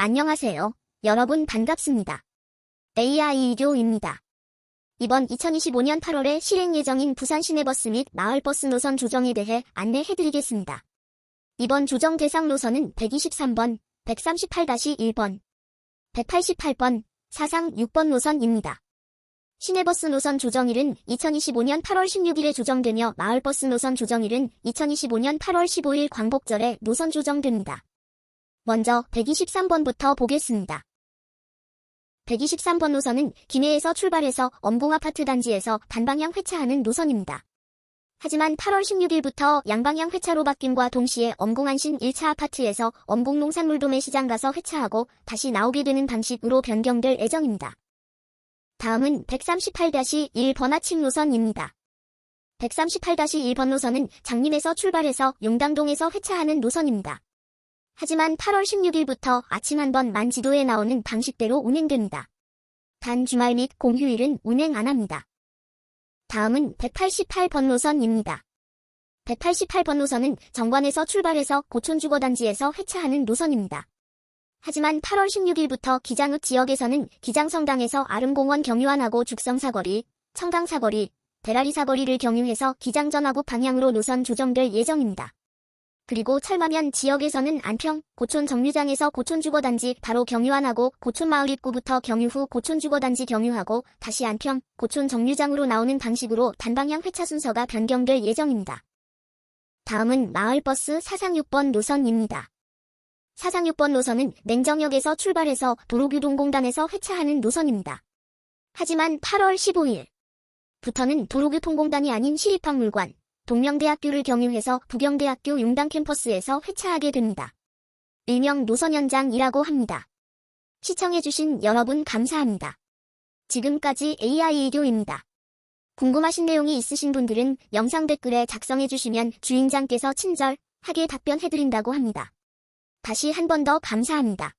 안녕하세요. 여러분 반갑습니다. AI 이교입니다. 이번 2025년 8월에 실행 예정인 부산 시내버스 및 마을버스 노선 조정에 대해 안내해드리겠습니다. 이번 조정 대상 노선은 123번, 138-1번, 188번, 사상 6번 노선입니다. 시내버스 노선 조정일은 2025년 8월 16일에 조정되며 마을버스 노선 조정일은 2025년 8월 15일 광복절에 노선 조정됩니다. 먼저 123번부터 보겠습니다. 123번 노선은 기내에서 출발해서 엄봉 아파트 단지에서 단방향 회차하는 노선입니다. 하지만 8월 16일부터 양방향 회차로 바뀜과 동시에 엄공안신 1차 아파트에서 엄봉 농산물 도매 시장 가서 회차하고 다시 나오게 되는 방식으로 변경될 예정입니다. 다음은 138-1 번 아침 노선입니다. 138-1번 노선은 장림에서 출발해서 용당동에서 회차하는 노선입니다. 하지만 8월 16일부터 아침 한 번 만 지도에 나오는 방식대로 운행됩니다. 단 주말 및 공휴일은 운행 안 합니다. 다음은 188번 노선입니다. 188번 노선은 정관에서 출발해서 고촌주거단지에서 회차하는 노선입니다. 하지만 8월 16일부터 기장읍 지역에서는 기장성당에서 아름공원 경유안하고 죽성사거리, 청강사거리, 대라리사거리를 경유해서 기장전하고 방향으로 노선 조정될 예정입니다. 그리고 철마면 지역에서는 안평, 고촌 정류장에서 고촌 주거단지 바로 경유안하고 고촌 마을 입구부터 경유 후 고촌 주거단지 경유하고 다시 안평, 고촌 정류장으로 나오는 방식으로 단방향 회차 순서가 변경될 예정입니다. 다음은 마을버스 사상 6번 노선입니다. 사상 6번 노선은 냉정역에서 출발해서 도로교동공단에서 회차하는 노선입니다. 하지만 8월 15일 부터는 도로교통공단이 아닌 시립박물관, 동명대학교를 경유해서 부경대학교 용당 캠퍼스에서 회차하게 됩니다. 일명 노선연장이라고 합니다. 시청해주신 여러분 감사합니다. 지금까지 AI 이교입니다. 궁금하신 내용이 있으신 분들은 영상 댓글에 작성해주시면 주인장께서 친절하게 답변해드린다고 합니다. 다시 한 번 더 감사합니다.